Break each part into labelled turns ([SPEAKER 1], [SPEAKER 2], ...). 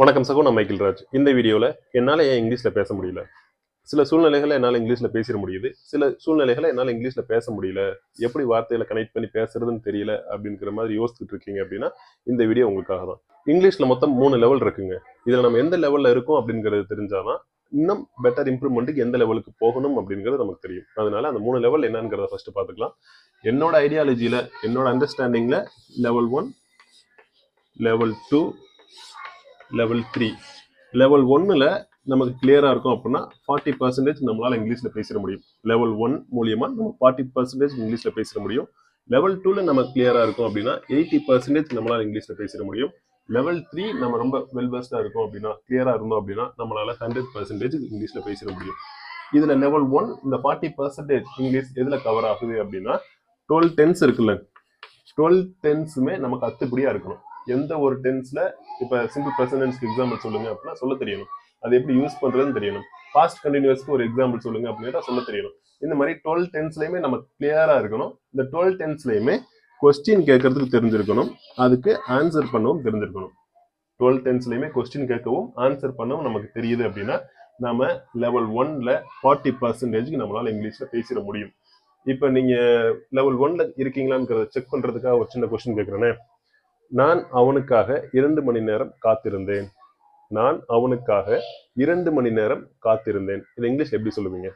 [SPEAKER 1] வணக்கம் சகோ நான் மைக்கில் ராஜ். இந்த வீடியோவில் என்னால் ஏன் இங்கிலீஷில் பேச முடியல? சில சூழ்நிலைகளை என்னால் இங்கிலீஷில் பேசிட முடியுது. சில சூழ்நிலைகளை என்னால் இங்கிலீஷில் பேச முடியல. எப்படி வார்த்தைகளை கனெக்ட் பண்ணி பேசுறதுன்னு தெரியல அப்படிங்கிற மாதிரி யோசிச்சுட்டு இருக்கீங்க அப்படின்னா இந்த வீடியோ உங்களுக்காக தான். இங்கிலீஷில் மொத்தம் மூணு லெவல் இருக்குங்க. இதில் நம்ம எந்த லெவலில் இருக்கோம் அப்படிங்கிறது தெரிஞ்சாதான் இன்னும் பெட்டர் இம்ப்ரூவ்மெண்ட்டுக்கு எந்த லெவலுக்கு போகணும் அப்படிங்கிறது நமக்கு தெரியும். அதனால அந்த மூணு லெவல் என்னங்கிறத ஃபர்ஸ்ட் பார்த்துக்கலாம். என்னோட ஐடியாலஜியில் என்னோட அண்டர்ஸ்டாண்டிங்கில் level one level two level three level ஒன்னில் நமக்கு கிளியராக இருக்கும் அப்படின்னா ஃபார்ட்டி பர்சன்டேஜ் நம்மளால் இங்கிலீஷில் பேசிட முடியும். லெவல் ஒன் மூலியமாக நம்ம ஃபார்ட்டி பர்சன்டேஜ் இங்கிலீஷில் பேசிட முடியும். லெவல் டூவில் நம்ம கிளியராக இருக்கும் அப்படின்னா எயிட்டி பர்சன்டேஜ் நம்மளால் இங்கிலீஷில் பேசிட முடியும். லெவல் த்ரீ நம்ம ரொம்ப வெல் இருக்கும் அப்படின்னா கிளியராக இருந்தோம் அப்படின்னா நம்மளால் ஹண்ட்ரட் பர்சன்டேஜ் இங்கிலீஷில் பேசிட முடியும். இதில் லெவல் ஒன் இந்த ஃபார்ட்டி பர்சன்டேஜ் இங்கிலீஷ் எதில் கவர் ஆகுது அப்படின்னா டுவெல் டென்ஸ் இருக்குல்ல. டுவெல் டென்ஸுமே நமக்கு அத்துப்படியாக இருக்கணும். எந்த ஒரு டென்ஸ்ல இப்ப சிம்பிள் ப்ரெசன்டென்ஸ்க்கு எக்ஸாம்பிள் சொல்லுங்க அப்படின்னா சொல்ல தெரியணும். அது எப்படி யூஸ் பண்றதுன்னு தெரியணும். பாஸ்ட் கண்டினியூஸ்க்கு ஒரு எக்ஸாம்பிள் சொல்லுங்க அப்படின்னா சொல்ல தெரியணும். இந்த மாதிரி டுவெல் டென்ஸ்லயுமே நம்ம கிளியரா இருக்கணும். இந்த டுவெல் டென்ஸ்லயுமே கொஸ்டின் கேட்கறதுக்கு தெரிஞ்சிருக்கணும். அதுக்கு ஆன்சர் பண்ணவும் தெரிஞ்சிருக்கணும். டுவெல் டென்ஸ்லயுமே கொஸ்டின் கேட்கவும் ஆன்சர் பண்ணவும் நமக்கு தெரியுது அப்படின்னா நம்ம லெவல் ஒன்ல ஃபார்ட்டி பர்சன்டேஜ்க்கு நம்மளால இங்கிலீஷ்ல பேசிட முடியும். இப்போ நீங்க லெவல் ஒன்ல இருக்கீங்களாங்கிறத செக் பண்றதுக்காக ஒரு சின்ன கொஸ்டின் கேட்கறேனே. நான் அவனுக்காக இரண்டு மணி நேரம் காத்திருந்தேன். நான் அவனுக்காக இரண்டு மணி நேரம் காத்திருந்தேன். இது இங்கிலீஷ் எப்படி சொல்லுவீங்க?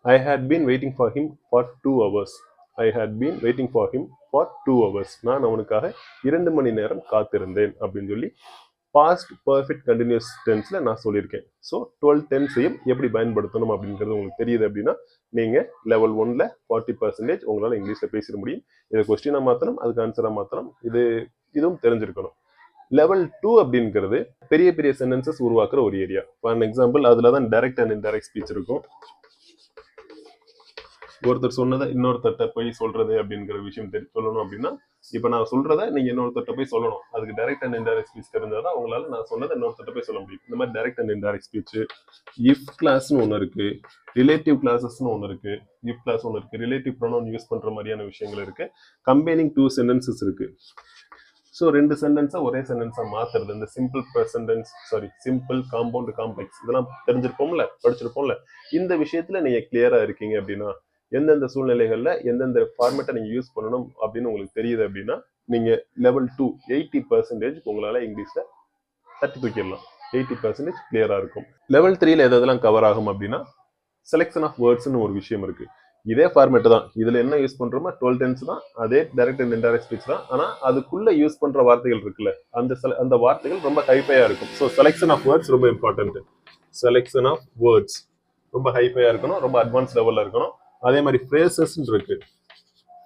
[SPEAKER 1] I had been waiting for him for two hours I had been waiting for him for two hours நான் அவனுக்காக இரண்டு மணி நேரம் காத்திருந்தேன் அப்படின்னு சொல்லி பாஸ்ட் பர்ஃபெக்ட் கண்டினியூஸ் டென்ஸில் நான் சொல்லியிருக்கேன். ஸோ டுவெல் டென்ஸையும் எப்படி பயன்படுத்தணும் அப்படிங்கிறது உங்களுக்கு தெரியுது அப்படின்னா நீங்கள் லெவல் ஒன்ல ஃபார்ட்டி பர்சன்டேஜ் உங்களால் இங்கிலீஷில் பேசிட முடியும். இதை கொஸ்டினாக மாத்தணும் அதுக்கு ஆன்சராக மாத்தணும். இது இதுவும் தெரிஞ்சிருக்கணும். லெவல் டூ அப்படிங்கிறது பெரிய பெரிய சென்டென்சஸ் உருவாக்குற ஒரு ஏரியா ஃபார் எக்ஸாம்பிள் அதில் தான் டைரக்ட் அண்ட் இன்டைரக்ட் ஸ்பீச் இருக்கும். ஒருத்தர் சொன்னதை இன்னொருத்தர்கிட்ட போய் சொல்றது அப்படிங்கிற விஷயம் தெரி சொல்லணும் அப்படின்னா இப்போ நான் சொல்றதை நீங்க இன்னொருத்தட்ட போய் சொல்லணும். அதுக்கு டைரக்ட் அண்ட் இன்டைரக்ட் ஸ்பீச் தெரிஞ்சாதான் உங்களால நான் சொன்னதை இன்னொருத்தட்ட போய் சொல்ல முடியும். இந்த மாதிரி direct and indirect speech if கிளாஸ்னு ஒன்று இருக்கு ரிலேட்டிவ் கிளாஸஸ்னு ஒன்று இருக்கு இஃப் கிளாஸ் ஒன்று இருக்கு ரிலேட்டிவ் ப்ரொனவுன் யூஸ் பண்ற மாதிரியான விஷயங்கள் இருக்கு. கம்பைனிங் டூ சென்டென்சஸ் இருக்கு. ஸோ ரெண்டு சென்டென்ஸை ஒரே சென்டென்ஸாக மாத்துறது. இந்த simple present tense sorry simple compound complex இதெல்லாம் தெரிஞ்சிருப்போம்ல? படிச்சிருப்போம்ல? இந்த விஷயத்துல நீங்க கிளியரா இருக்கீங்க அப்படின்னா எந்தெந்த சூழ்நிலைகளில் எந்தெந்த ஃபார்மேட்டை நீங்கள் யூஸ் பண்ணணும் அப்படின்னு உங்களுக்கு தெரியுது அப்படின்னா நீங்கள் லெவல் டூ எயிட்டி பர்சன்டேஜ் உங்களால் இங்கிலீஷில் தட்டி தூக்கிடலாம். எயிட்டி பர்சன்டேஜ் கிளியராக இருக்கும். லெவல் த்ரீல எதெல்லாம் கவர் ஆகும் அப்படின்னா செலெக்ஷன் ஆஃப் வேர்ட்ஸ்னு ஒரு விஷயம் இருக்குது இதே ஃபார்மேட் தான். இதில் என்ன யூஸ் பண்ணுறோமோ டுவெல் டென்ஸ் தான். அதே டைரக்ட் அண்ட் இன்டைரக்ட் ஸ்பீச் தான். ஆனால் அதுக்குள்ளே யூஸ் பண்ணுற வார்த்தைகள் இருக்குல்ல அந்த செல- அந்த வார்த்தைகள் ரொம்ப ஹைஃபையாக இருக்கும். ஸோ செலெக்ஷன் ஆஃப் வேர்ட்ஸ் ரொம்ப இம்பார்ட்டன்ட் செலெக்ஷன் ஆஃப் வேர்ட்ஸ் ரொம்ப ஹைஃபையாக இருக்கணும். ரொம்ப அட்வான்ஸ் லெவலில் இருக்கணும். அதே மாதிரி ஃப்ரேசஸ்ன்னு இருக்கு.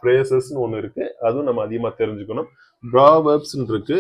[SPEAKER 1] ஃப்ரேசஸ்ன்னு ஒன்று இருக்கு. அதுவும் நம்ம அதிகமாக தெரிஞ்சுக்கணும். ப்ராவர்ப்ஸ்ன்னு இருக்கு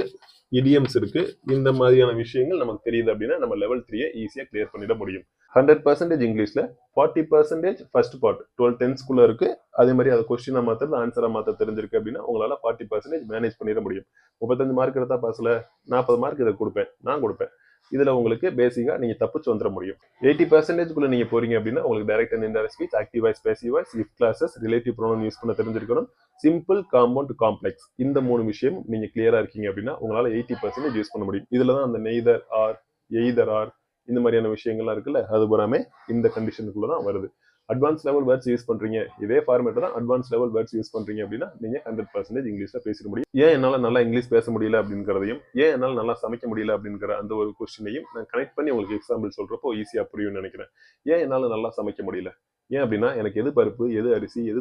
[SPEAKER 1] இடியம்ஸ் இருக்கு இந்த மாதிரியான விஷயங்கள் நமக்கு தெரியுது அப்படின்னா நம்ம லெவல் த்ரீயை ஈஸியாக கிளியர் பண்ணிட முடியும். ஹண்ட்ரட் பர்சன்டேஜ் இங்கிலீஷில் forty percentage first part twelve டென்ஸ்குள்ள இருக்கு. அதே மாதிரி அதை கொஸ்டினை மாத்திரம் ஆன்சரை மாத்த தெரிஞ்சிருக்கு அப்படின்னா உங்களால் ஃபார்ட்டி பர்சன்டேஜ் மேனேஜ் பண்ணிட முடியும். முப்பத்தஞ்சு மார்க் எடுத்தா பாஸ்ல நாற்பது மார்க் இதை கொடுப்பேன் நான் கொடுப்பேன். இதில் உங்களுக்கு பேசிக்காக நீங்கள் தப்பிச்சு வந்துட முடியும். எயிட்டி பர்சன்டேஜ்குள்ளே நீங்கள் போறீங்க அப்படின்னா உங்களுக்கு direct and indirect speech active voice passive voice if clauses relative pronoun use பண்ண தெரிஞ்சிருக்கணும். சிம்பிள் காம்பவுண்ட் காம்ப்ளெக்ஸ் இந்த மூணு விஷயம் நீங்கள் கிளியராக இருக்கீங்க அப்படின்னா உங்களால் எயிட்டி பர்சன்டேஜ் யூஸ் பண்ண முடியும். இதில் தான் அந்த நெய்தர் ஆர் எய்தர் ஆர் இந்த மாதிரியான விஷயங்கள்லாம் இருக்குல்ல அது பூராமே இந்த கண்டிஷனுக்குள்ளே தான் வருது. அட்வான்ஸ் லெவல் வேர்ட்ஸ் யூஸ் பண்றீங்க. இதே ஃபார்மேட்டை தான் அட்வான்ஸ் லெவல் வேர்ட்ஸ் யூஸ் பண்றீங்க அப்படின்னா நீங்க ஹண்ட்ரட் பர்சன்டேஜ் இங்கிலீஷ்ல பேசிட முடியும். ஏன் என்னால் நல்லா இங்கிலீஷ் பேச முடியல அப்படிங்கிறதையும் ஏன் என்னால் நல்லா சமைக்க முடியல அப்படிங்கிற அந்த ஒரு கொஸ்டினையும் நான் கனெக்ட் பண்ணி உங்களுக்கு எக்ஸாம்பிள் சொல்றப்போ ஈஸியா புரியும்னு நினைக்கிறேன். ஏன் என்னால் நல்லா சமைக்க முடியல? ஏன் அப்படின்னா எனக்கு எது பருப்பு எது அரிசி எது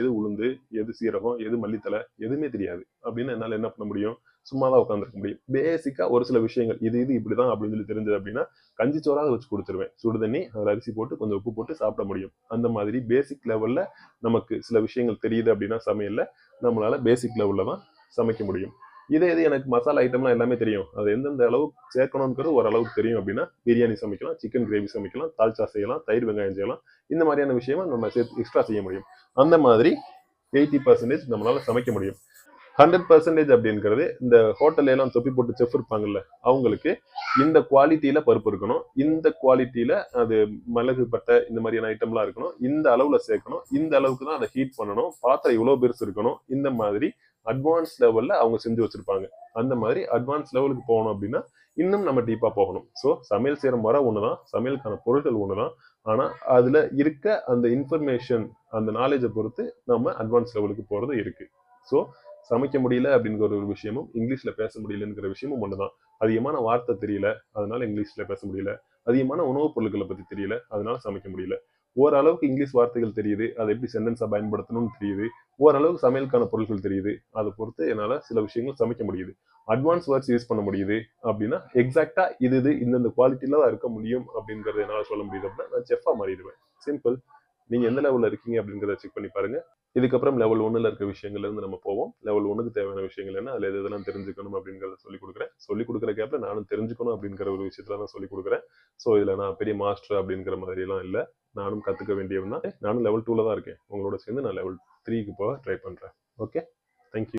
[SPEAKER 1] எது உளுந்து எது சீரகம் எது மல்லித்தலை எதுவுமே தெரியாது. அப்படின்னு என்னால் என்ன பண்ண முடியும்? சும்மா தான் உட்காந்துருக்க முடியும் பேசிக்காக ஒரு சில விஷயங்கள் இது இது இப்படி தான் அப்படின்னு சொல்லி தெரிஞ்சது அப்படின்னா கஞ்சி சோறாக வச்சு கொடுத்துருவேன். சுடு தண்ணி அதில் அரிசி போட்டு கொஞ்சம் உப்பு போட்டு சாப்பிட முடியும். அந்த மாதிரி பேசிக் லெவலில் நமக்கு சில விஷயங்கள் தெரியுது அப்படின்னா சமையலில் நம்மளால் பேசிக் லெவலில் தான் சமைக்க முடியும். இதே இது எனக்கு மசாலா ஐட்டம்லாம் எல்லாமே தெரியும். அது எந்தெந்த அளவு சேர்க்கணுங்கிறது ஓரளவுக்கு தெரியும் அப்படின்னா பிரியாணி சமைக்கலாம் சிக்கன் கிரேவி சமைக்கலாம் தால்ச்சா செய்யலாம் தயிர் வெங்காயம் செய்யலாம். இந்த மாதிரியான விஷயமா நம்ம சேர்த்து எக்ஸ்ட்ரா செய்ய முடியும். அந்த மாதிரி எயிட்டி பர்சன்டேஜ் நம்மளால் சமைக்க முடியும். ஹண்ட்ரட் பர்சன்டேஜ் அப்படிங்கிறது இந்த ஹோட்டல்ல எல்லாம் தொப்பி போட்டு செஃப் இருப்பாங்கல்ல அவங்களுக்கு இந்த குவாலிட்டியில பருப்பு இருக்கணும். இந்த குவாலிட்டியில அது மிளகு பட்டை இந்த மாதிரியான ஐட்டம்லாம் இருக்கணும். இந்த அளவுல சேர்க்கணும். இந்த அளவுக்கு தான் அதை ஹீட் பண்ணணும். பாத்திரம் இவ்வளவு பெருசு இருக்கணும். இந்த மாதிரி அட்வான்ஸ் லெவல்ல அவங்க செஞ்சு வச்சிருப்பாங்க. அந்த மாதிரி அட்வான்ஸ் லெவலுக்கு போகணும் அப்படின்னா இன்னும் நம்ம டீப்பா போகணும். ஸோ சமையல் செய்யற முறை ஒண்ணுதான். சமையலுக்கான பொருட்கள் ஒண்ணுதான். ஆனா அதுல இருக்க அந்த இன்ஃபர்மேஷன் அந்த நாலேஜை பொறுத்து நம்ம அட்வான்ஸ் லெவலுக்கு போறது இருக்கு. ஸோ சமைக்க முடியல அப்படிங்கிற ஒரு விஷயமும் இங்கிலீஷ்ல பேச முடியலங்கிற விஷயமும் ஒண்ணுதான். அதிகமான வார்த்தை தெரியல அதனால இங்கிலீஷ்ல பேச முடியல. அதிகமான உணவுப் பொருட்களை பத்தி தெரியல அதனால சமைக்க முடியல. ஓரளவுக்கு இங்கிலீஷ் வார்த்தைகள் தெரியுது அதை எப்படி சென்டென்ஸாக பயன்படுத்தணும்னு தெரியுது. ஓரளவுக்கு சமையலுக்கான பொருட்கள் தெரியுது. அதை பொறுத்து என்னால சில விஷயங்கள் சமைக்க முடியுது. அட்வான்ஸ் வேர்ட்ஸ் யூஸ் பண்ண முடியுது. அப்படின்னா எக்ஸாக்டா இது இது இந்தந்த குவாலிட்டியில தான் இருக்க முடியும் அப்படிங்கறத என்னால சொல்ல முடியுது அப்படின்னா நான் செஃபாக மாறிடுவேன். சிம்பிள் நீங்க எந்த லெவல்ல இருக்கீங்க அப்படிங்கிறத செக் பண்ணி பாருங்க. இதுக்கப்புறம் லெவல் ஒன்னுல இருக்க விஷயங்கள்ல இருந்து நம்ம போவோம். லெவல் ஒன்னுக்கு தேவையான விஷயங்கள் என்ன? அதுல எது எதெல்லாம் தெரிஞ்சுக்கணும் அப்படிங்கறத சொல்லி கொடுக்குறேன். சொல்லி கொடுக்குற கேப்ல நானும் தெரிஞ்சுக்கணும் அப்படிங்கிற ஒரு விஷயத்துல தான் சொல்லி கொடுக்குறேன். ஸோ இதுல நான் பெரிய மாஸ்டர் அப்படிங்கிற மாதிரி எல்லாம் இல்ல. நானும் கத்துக்க வேண்டியவன் தான். நானும் லெவல் டூல தான் இருக்கேன். உங்களோட சேர்ந்து நான் லெவல் த்ரீக்கு போக ட்ரை பண்றேன். Okay thank you